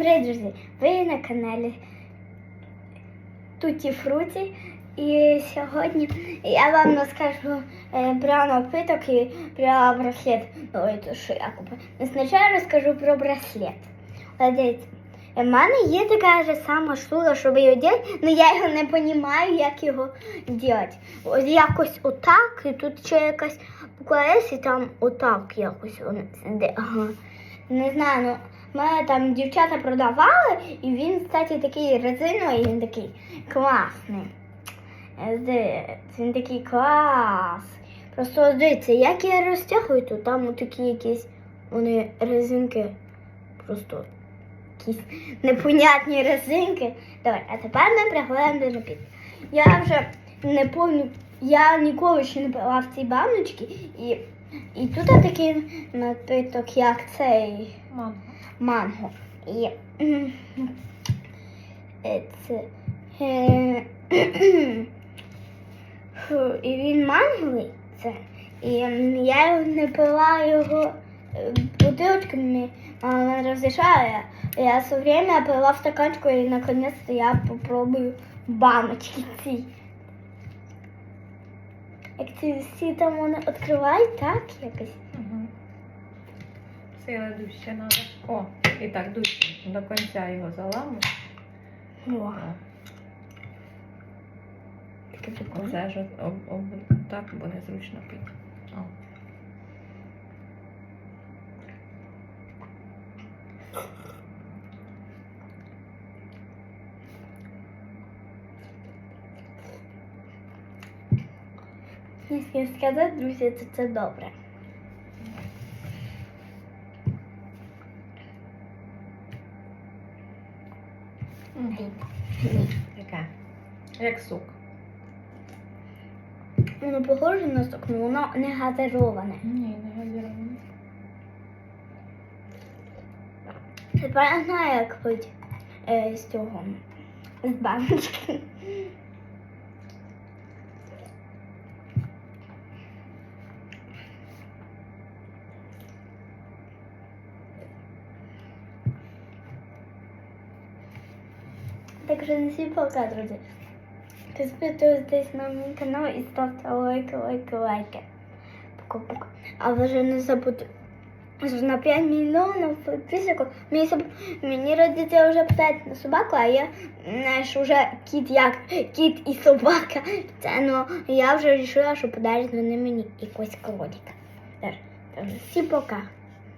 привіт, друзі! Ви на каналі Туті Фруті. І сьогодні я вам розкажу е, про напиток і про браслет. Ой, то що я купила. Ну, Спочатку розкажу про браслет. Дивіться, в мене є така ж сама штука, щоб його робити, але я його не розумію, як його робити. Ось якось отак, і тут ще якась С, і там отак якось воно сидить. Не знаю, ну мене там дівчата продавали, і він, кстати, такий резиновий, він такий класний. Е, Він такий клас. Просто дивіться, як я розтягую, то там такі якісь вони резинки. Просто якісь непонятні резинки. Давай, а тепер ми приходимо до напітку. Я вже не пам'ятаю, я ніколи ще не пила в цій баночці. І, і тут такий напиток, як цей Мама. манго. І, це, е, і він манговий. І я не пила його е, бутилочками, а не розрішала. Я, все время пила в стаканчику і наконец-то я попробую баночки ці. Як ці всі там вони відкривають, так якось. Угу. Сила дужче надо. О, і так дужче. До кінця його заламуєш. О, таке прикольне. Оце ж об, об, так буде зручно пити. О. Якщо сказати, друзі, то це добре. Таке. Як сук. Воно похоже на сок, але воно не газироване. Ні, не газіроване. Тепер я знаю, як пити е, з цього з баночки. Так що не всі пока, друзі. Підписуйтесь на мій канал і ставте лайки, лайки, лайки. Пока-пока. А ви ж не забудьте. На 5 мільйонів підписок. Мені, мені родители вже питають на собаку, а я знаєш, уже кіт як кіт і собака. Це ну я вже вирішила, що подарять вони мені якось тож всі пока.